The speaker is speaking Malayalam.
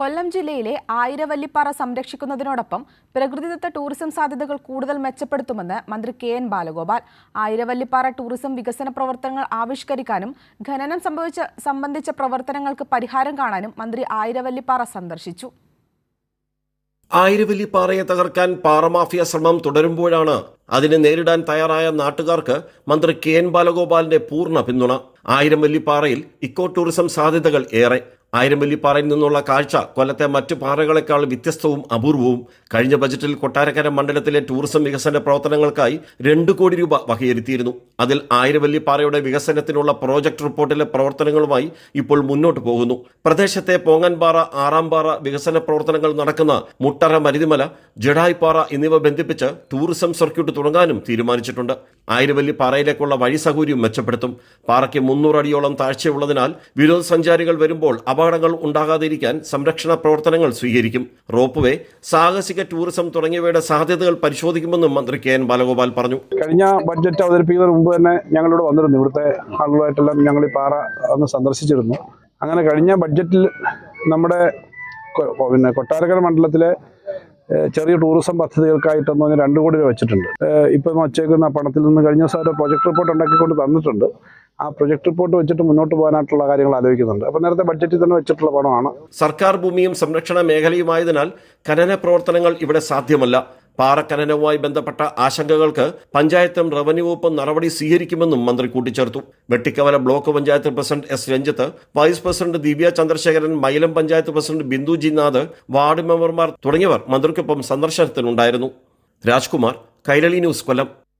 കൊല്ലം ജില്ലയിലെ ആയിരവല്ലിപ്പാറ സംരക്ഷിക്കുന്നതിനോടൊപ്പം പ്രകൃതിദത്ത ടൂറിസം സാധ്യതകൾ കൂടുതൽ മെച്ചപ്പെടുത്തുമെന്ന് മന്ത്രി K N Balagopal. Ayiravallippara tourism വികസന പ്രവർത്തനങ്ങൾ ആവിഷ്കരിക്കാനും ഖനനം സംഭവിച്ച സംബന്ധിച്ച പ്രവർത്തനങ്ങൾക്ക് പരിഹാരം കാണാനും മന്ത്രി ആയിരവല്ലിപ്പാറ സന്ദർശിച്ചു. ആയിരവല്ലിപ്പാറയെ തകർക്കാൻ പാറമാഫിയ ശ്രമം തുടരുമ്പോഴാണ് അതിനെ നേരിടാൻ തയ്യാറായ നാട്ടുകാർക്ക് മന്ത്രി കെ എൻ ബാലഗോപാലിന്റെ പൂർണ പിന്തുണ. ആയിരവല്ലിപ്പാറയിൽ ഇക്കോ ടൂറിസം സാധ്യതകൾ ഏറെ. ആയിരം വല്ലിപ്പാറയിൽ നിന്നുള്ള കാഴ്ച കൊല്ലത്തെ മറ്റ് പാറകളെക്കാൾ വ്യത്യസ്തവും അപൂർവവും. കഴിഞ്ഞ ബജറ്റിൽ കൊട്ടാരക്കര മണ്ഡലത്തിലെ ടൂറിസം വികസന പ്രവർത്തനങ്ങൾക്കായി രണ്ട് കോടി രൂപ വകയിരുത്തിയിരുന്നു. അതിൽ ആയിരം വല്ലിപ്പാറയുടെ വികസനത്തിനുള്ള പ്രോജക്ട് റിപ്പോർട്ടിലെ പ്രവർത്തനങ്ങളുമായി ഇപ്പോൾ മുന്നോട്ട് പോകുന്നു. പ്രദേശത്തെ പോങ്ങൻപാറ ആറാംപാറ വികസന പ്രവർത്തനങ്ങൾ നടക്കുന്ന മുട്ടറ മരുതിമല ജഡായിപ്പാറ എന്നിവ ബന്ധിപ്പിച്ച് ടൂറിസം സർക്യൂട്ട് തുടങ്ങാനും തീരുമാനിച്ചിട്ടുണ്ട്. ആയിരവല്ലിപ്പാറയിലേക്കുള്ള വഴി സൗകര്യം മെച്ചപ്പെടുത്തും. പാറയ്ക്ക് മുന്നൂറടിയോളം താഴ്ചയുള്ളതിനാൽ വിനോദസഞ്ചാരികൾ വരുമ്പോൾ അപകടങ്ങൾ ഉണ്ടാകാതിരിക്കാൻ സംരക്ഷണ പ്രവർത്തനങ്ങൾ സ്വീകരിക്കും. റോപ്പ് സാഹസിക ടൂറിസം തുടങ്ങിയവയുടെ സാധ്യതകൾ പരിശോധിക്കുമെന്നും മന്ത്രി കെ എൻ ബാലഗോപാൽ പറഞ്ഞു. കഴിഞ്ഞ ബഡ്ജറ്റ് അവതരിപ്പിക്കുന്നതിന് മുമ്പ് തന്നെ ഞങ്ങളിവിടെ വന്നിരുന്നു. ഇവിടുത്തെ ആളുകളായിട്ടെല്ലാം ഞങ്ങൾ ഈ പാറ ഒന്ന് സന്ദർശിച്ചിരുന്നു. അങ്ങനെ കഴിഞ്ഞ ബഡ്ജറ്റിൽ നമ്മുടെ പിന്നെ കൊട്ടാരക്കര മണ്ഡലത്തിലെ ചെറിയ ടൂറിസം പദ്ധതികൾക്കായിട്ടെന്ന് പറഞ്ഞാൽ രണ്ട് കോടി രൂപ വെച്ചിട്ടുണ്ട്. ഇപ്പം വച്ചേക്കുന്ന പണത്തിൽ നിന്ന് കഴിഞ്ഞ ദിവസം പ്രൊജക്ട് റിപ്പോർട്ട് ഉണ്ടാക്കിക്കൊണ്ട് തന്നിട്ടുണ്ട്. ആ പ്രൊജക്ട് റിപ്പോർട്ട് വെച്ചിട്ട് മുന്നോട്ട് പോകാനായിട്ടുള്ള കാര്യങ്ങൾ ആലോചിക്കുന്നുണ്ട്. അപ്പം നേരത്തെ ബഡ്ജറ്റിൽ തന്നെ വെച്ചിട്ടുള്ള പണമാണ്. സർക്കാർ ഭൂമിയും സംരക്ഷണ മേഖലയുമായതിനാൽ ഖനന പ്രവർത്തനങ്ങൾ ഇവിടെ സാധ്യമല്ല. പാറഖനനവുമായി ബന്ധപ്പെട്ട ആശങ്കകൾക്ക് പഞ്ചായത്തും റവന്യൂ വകുപ്പും നടപടി സ്വീകരിക്കുമെന്നും മന്ത്രി കൂട്ടിച്ചേർത്തു. Vettikkavala block panchayat president S Ranjith vice president Divya Chandrasekharan Mylam panchayat president Bindu Jinath ward മെമ്പർമാർ തുടങ്ങിയവർ മന്ത്രിക്കൊപ്പം സന്ദർശനത്തിനുണ്ടായിരുന്നു. രാജ്കുമാർ കൈരളി ന്യൂസ് കൊല്ലം.